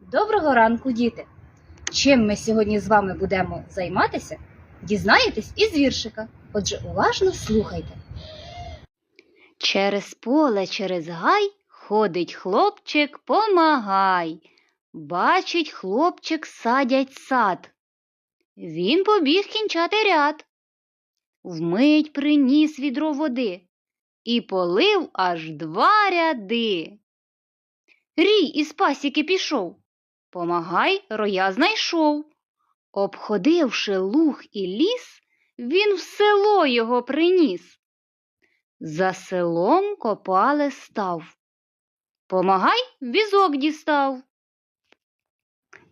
Доброго ранку, діти! Чим ми сьогодні з вами будемо займатися, дізнаєтесь із віршика. Отже, уважно слухайте. Через поле, через гай ходить хлопчик, помагай. Бачить, хлопчик садять сад. Він побіг кінчати ряд. Вмить приніс відро води і полив аж два ряди. Рій із пасіки пішов, помагай роя знайшов. Обходивши луг і ліс, він в село його приніс. За селом копали став. Помагай візок дістав.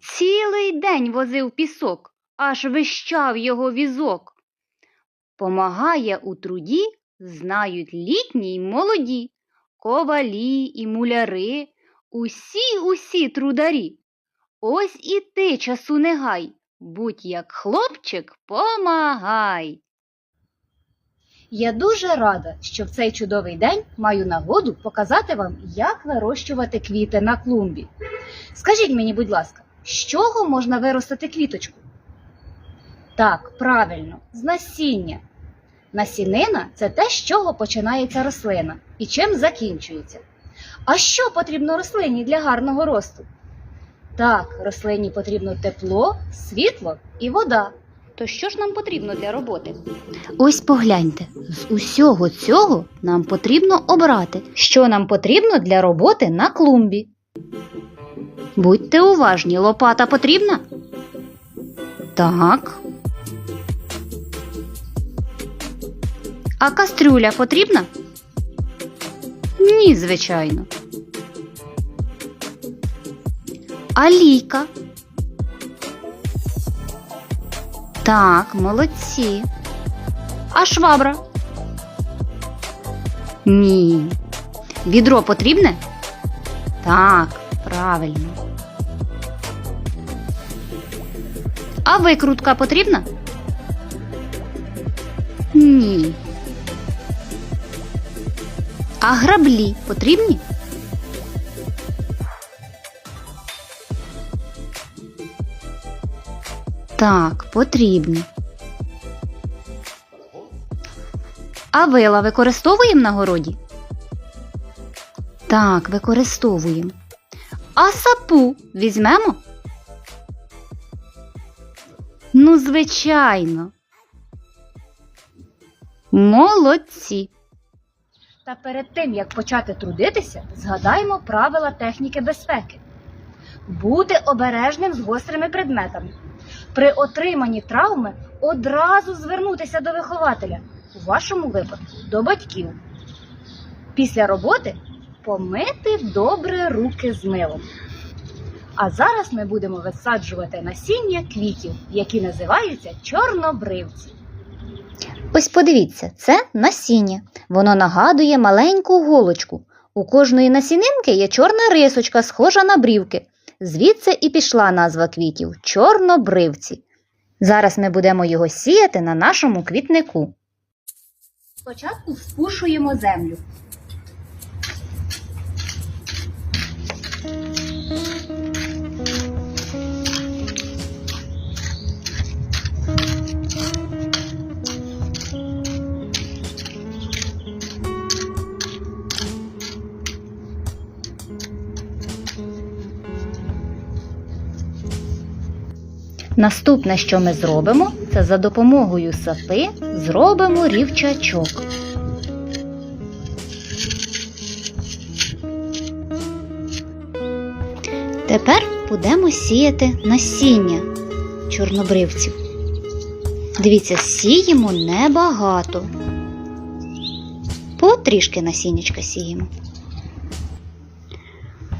Цілий день возив пісок, аж вищав його візок. Помагає у труді, знають літні й молоді, ковалі і муляри, усі усі трударі. Ось і ти часу не гай, будь як хлопчик, помагай. Я дуже рада, що в цей чудовий день маю нагоду показати вам, як вирощувати квіти на клумбі. Скажіть мені, будь ласка, з чого можна виростити квіточку? Так, правильно, з насіння. Насінина це те, з чого починається рослина і чим закінчується. А що потрібно рослині для гарного росту? Так, рослині потрібно тепло, світло і вода. То що ж нам потрібно для роботи? Ось погляньте, з усього цього нам потрібно обрати, що нам потрібно для роботи на клумбі. Будьте уважні, лопата потрібна? Так. А кастрюля потрібна? Ні, звичайно. А лійка? Так, молодці. А швабра? Ні. Відро потрібне? Так, правильно. А викрутка потрібна? Ні. А граблі потрібні? Так, потрібні. А вила використовуємо на городі? Так, використовуємо. А сапу візьмемо? Ну, звичайно. Молодці. Та перед тим, як почати трудитися, згадаємо правила техніки безпеки. Бути обережним з гострими предметами. При отриманні травми одразу звернутися до вихователя, у вашому випадку до батьків. Після роботи помити добре руки з милом. А зараз ми будемо висаджувати насіння квітів, які називаються чорнобривці. Ось подивіться, це насіння. Воно нагадує маленьку голочку. У кожної насінинки є чорна рисочка, схожа на брівки. Звідси і пішла назва квітів чорнобривці. Зараз ми будемо його сіяти на нашому квітнику. Спочатку спушуємо землю. Наступне, що ми зробимо, це за допомогою сапи зробимо рівчачок. Тепер будемо сіяти насіння чорнобривців. Дивіться, сіємо небагато. Потрішки насіннячка сіємо.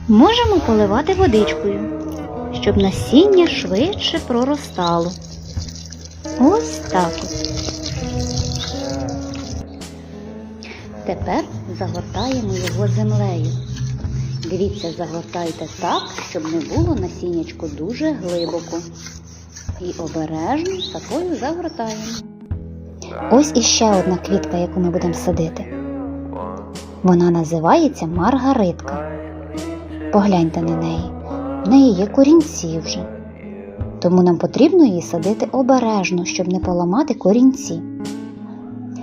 Можемо поливати водичкою щоб насіння швидше проростало. Ось так. Тепер загортаємо його землею. Дивіться, загортайте так, щоб не було насіннячко дуже глибоко. І обережно такою загортаємо. Ось іще одна квітка, яку ми будемо садити. Вона називається маргаритка. Погляньте на неї. В неї є корінці вже. Тому нам потрібно її садити обережно, щоб не поламати корінці.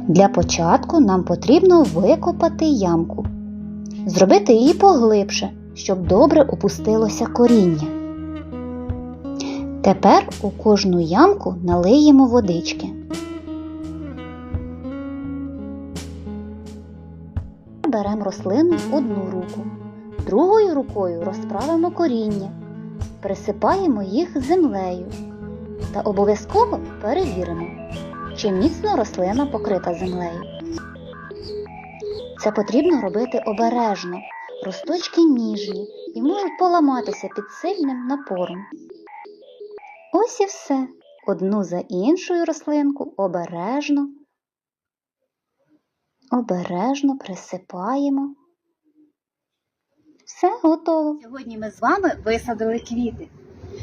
Для початку нам потрібно викопати ямку, зробити її поглибше, щоб добре опустилося коріння. Тепер у кожну ямку налиємо водички. Беремо рослину в одну руку, другою рукою розправимо коріння, присипаємо їх землею та обов'язково перевіримо, чи міцно рослина покрита землею. Це потрібно робити обережно. Росточки ніжні і можуть поламатися під сильним напором. Ось і все. Одну за іншою рослинку обережно, обережно присипаємо. Все готово. Сьогодні ми з вами висадили квіти.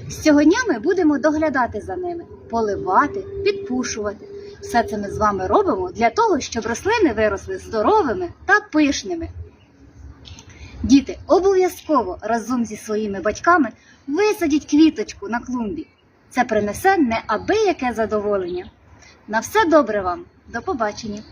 З цього дня ми будемо доглядати за ними, поливати, підпушувати. Все це ми з вами робимо для того, щоб рослини виросли здоровими та пишними. Діти, обов'язково разом зі своїми батьками висадіть квіточку на клумбі. Це принесе неабияке задоволення. На все добре вам. До побачення!